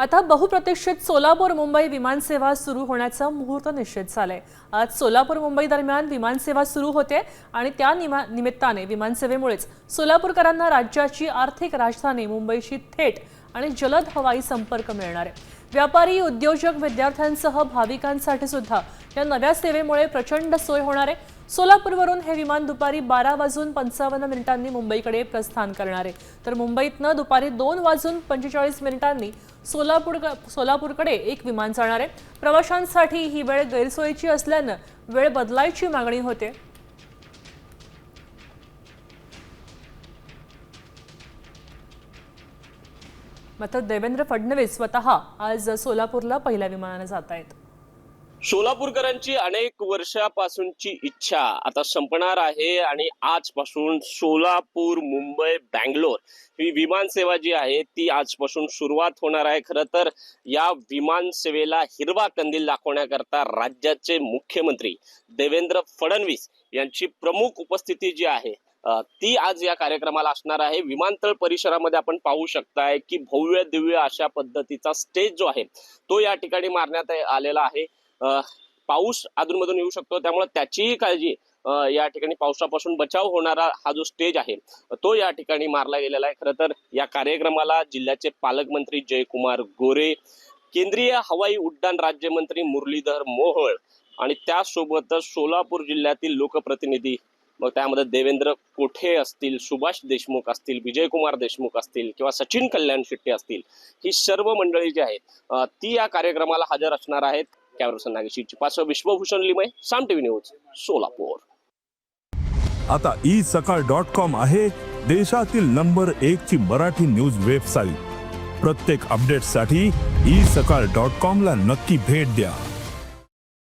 आता बहुप्रतीक्षित सोलापूर मुंबई विमानसेवा सुरू होण्याचा मुहूर्त निश्चित झालाय. आज सोलापूर मुंबई दरम्यान विमानसेवा सुरू होते आणि त्या निमा- निमित्ताने विमानसेवेमुळेच सोलापूरकरांना राज्याची आर्थिक राजधानी मुंबईशी थेट आणि जलद हवाई संपर्क मिळणार आहे. व्यापारी उद्योजक विद्यार्थ्यांसह भाविकांसाठी सुद्धा या नव्या सेवेमुळे प्रचंड सोय होणार आहे. सोलापूरवरून हे विमान दुपारी बारा वाजून पंचावन्न मिनिटांनी मुंबईकडे प्रस्थान करणार आहे. तर मुंबईतनं दुपारी दोन वाजून पंचेचाळीस मिनिटांनी सोलापूर सोलापूरकडे एक विमान जाणार आहे. प्रवाशांसाठी ही वेळ गैरसोयीची असल्यानं वेळ बदलायची मागणी होते. मात्र देवेंद्र फडणवीस स्वतः आज सोलापूरला पहिल्या विमानाने जात आहेत सोलापूरकरांची अनेक वर्षापासूनची इच्छा आता संपणार आहे आणि आजपासून सोलापूर मुंबई बँगलोर ही विमान सेवा जी आहे ती आजपासून सुरुवात होणार आहे. खरं तर या विमानसेवेला हिरवा कंदील दाखवण्याकरता राज्याचे मुख्यमंत्री देवेंद्र फडणवीस यांची प्रमुख उपस्थिती जी आहे ती आज या कार्यक्रमाला असणार आहे. विमानतळ परिसरामध्ये आपण पाहू शकताय की भव्य दिव्य अशा पद्धतीचा स्टेज जो आहे तो या ठिकाणी मारण्यात आलेला आहे. पाऊस अधूनमधून येऊ शकतो. त्यामुळे त्याचीही काळजी या ठिकाणी पावसापासून बचाव होणारा हा जो स्टेज आहे तो या ठिकाणी मारला गेलेला आहे. खरं तर या कार्यक्रमाला जिल्ह्याचे पालकमंत्री जयकुमार गोरे केंद्रीय हवाई उड्डाण राज्यमंत्री मुरलीधर मोहोळ आणि त्यासोबतच सोलापूर जिल्ह्यातील लोकप्रतिनिधी मग त्यामध्ये देवेंद्र कोठे असतील सुभाष देशमुख असतील विजयकुमार देशमुख असतील किंवा सचिन कल्याण शेट्टी असतील ही सर्व मंडळी जी आहेत ती या कार्यक्रमाला हजर असणार आहेत. कॅमेरा नागेशीची पाचवं विश्वभूषण लिमय साम टीव्ही न्यूज सोलापूर. आता ई सकाळ डॉट कॉम आहे देशातील नंबर एक ची मराठी न्यूज वेबसाईट. प्रत्येक अपडेटसाठी ई सकाळ डॉट कॉम ला नक्की भेट द्या.